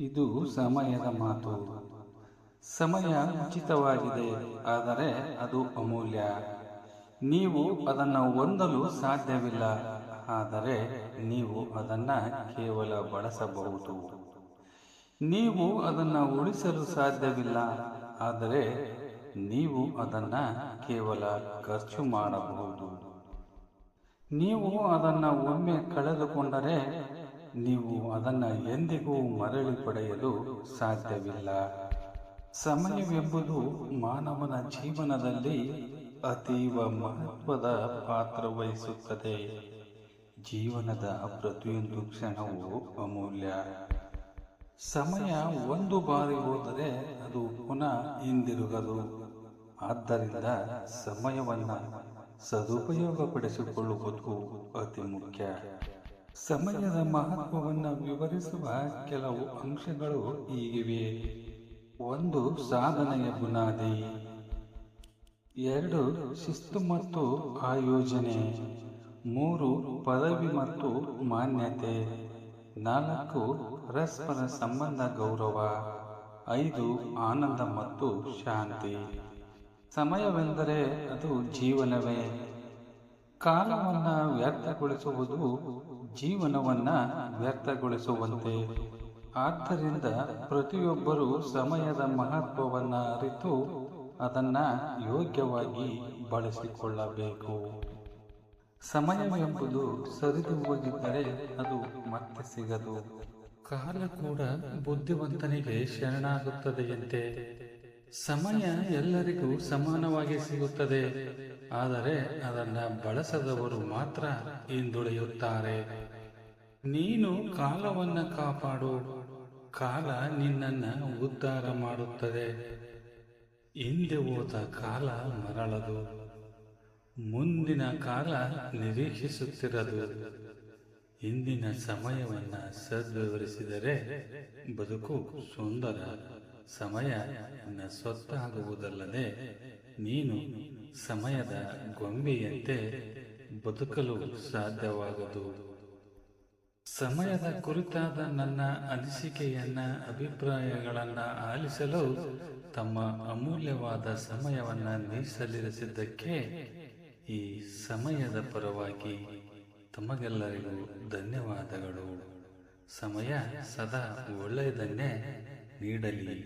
ಇದು ಸಮಯದ ಮಾತು. ಸಮಯ ಉಚಿತವಾಗಿದೆ, ಆದರೆ ಅದು ಅಮೂಲ್ಯ. ನೀವು ಅದನ್ನು ಹೊಂದಲು ಸಾಧ್ಯವಿಲ್ಲ, ಆದರೆ ನೀವು ಅದನ್ನು ಕೇವಲ ಬಳಸಬಹುದು. ನೀವು ಅದನ್ನು ಉಳಿಸಲು ಸಾಧ್ಯವಿಲ್ಲ, ಆದರೆ ನೀವು ಅದನ್ನು ಕೇವಲ ಖರ್ಚು ಮಾಡಬಹುದು. ನೀವು ಅದನ್ನು ಒಮ್ಮೆ ಕಳೆದುಕೊಂಡರೆ ನೀವು ಅದನ್ನು ಎಂದಿಗೂ ಮರಳಿ ಪಡೆಯಲು ಸಾಧ್ಯವಿಲ್ಲ. ಸಮಯವೆಂಬುದು ಮಾನವನ ಜೀವನದಲ್ಲಿ ಅತೀವ ಮಹತ್ವದ ಪಾತ್ರ ವಹಿಸುತ್ತದೆ. ಜೀವನದ ಪ್ರತಿಯೊಂದು ಕ್ಷಣವೂ ಅಮೂಲ್ಯ. ಸಮಯ ಒಂದು ಬಾರಿ ಹೋದರೆ ಅದು ಪುನಃ ಹಿಂದಿರುಗದು. ಆದ್ದರಿಂದ ಸಮಯವನ್ನು ಸದುಪಯೋಗಪಡಿಸಿಕೊಳ್ಳುವುದು ಅತಿ ಮುಖ್ಯ. ಸಮಯದ ಮಹತ್ವವನ್ನು ವಿವರಿಸುವ ಕೆಲವು ಅಂಶಗಳು ಹೀಗಿವೆ. ಒಂದು, ಸಾಧನೆಯ ಬುನಾದಿ. ಎರಡು, ಶಿಸ್ತು ಮತ್ತು ಆಯೋಜನೆ. ಮೂರು, ಪದವಿ ಮತ್ತು ಮಾನ್ಯತೆ. ನಾಲ್ಕು, ಪರಸ್ಪರ ಸಂಬಂಧ ಗೌರವ. ಐದು, ಆನಂದ ಮತ್ತು ಶಾಂತಿ. ಸಮಯವೆಂದರೆ ಅದು ಜೀವನವೇ. ಕಾಲವನ್ನು ವ್ಯರ್ಥಗೊಳಿಸುವುದು ಜೀವನವನ್ನು ವ್ಯರ್ಥಗೊಳಿಸುವಂತೆ. ಆದ್ದರಿಂದ ಪ್ರತಿಯೊಬ್ಬರೂ ಸಮಯದ ಮಹತ್ವವನ್ನು ಅರಿತು ಅದನ್ನು ಯೋಗ್ಯವಾಗಿ ಬಳಸಿಕೊಳ್ಳಬೇಕು. ಸಮಯವೆಂಬುದು ಸರಿದು ಹೋಗಿದ್ದರೆ ಅದು ಮತ್ತೆ ಸಿಗದು. ಕಾಲ ಕೂಡ ಬುದ್ಧಿವಂತನಿಗೆ ಶರಣಾಗುತ್ತದೆಯಂತೆ. ಸಮಯ ಎಲ್ಲರಿಗೂ ಸಮಾನವಾಗಿ ಸಿಗುತ್ತದೆ. ಆದರೆ ಅದನ್ನು ಬಳಸದವರು ಮಾತ್ರ ಹಿಂದುಳಿಯುತ್ತಾರೆ. ನೀನು ಕಾಲವನ್ನು ಕಾಪಾಡು. ಕಾಲ ನಿನ್ನನ್ನು ಉದ್ಧಾರ ಮಾಡುತ್ತದೆ. ಹಿಂದೆ ಹೋದ ಕಾಲ ಮರಳದು. ಮುಂದಿನ ಕಾಲ ನಿರೀಕ್ಷಿಸುತ್ತಿರದು. ಇಂದಿನ ಸಮಯವನ್ನು ಸದ್ವಿವರಿಸಿದರೆ ಬದುಕು ಸುಂದರ. ಸಮಯ ಸ್ವತ್ತಾಗುವುದಲ್ಲದೆ ನೀನು ಸಮಯದ ಗೊಂಬೆಯಂತೆ ಬದುಕಲು ಸಾಧ್ಯವಾಗದು. ಸಮಯದ ಕುರಿತಾದ ನನ್ನ ಅನಿಸಿಕೆಯನ್ನ, ಅಭಿಪ್ರಾಯಗಳನ್ನ ಆಲಿಸಲು ತಮ್ಮ ಅಮೂಲ್ಯವಾದ ಸಮಯವನ್ನ ಮೀಸಲಿರಿಸಿದ್ದಕ್ಕೆ ಈ ಸಮಯದ ಪರವಾಗಿ ತಮಗೆಲ್ಲರಿಗೂ ಧನ್ಯವಾದಗಳು. ಸಮಯ ಸದಾ ಒಳ್ಳೆಯದನ್ನೇ വീടല്ലി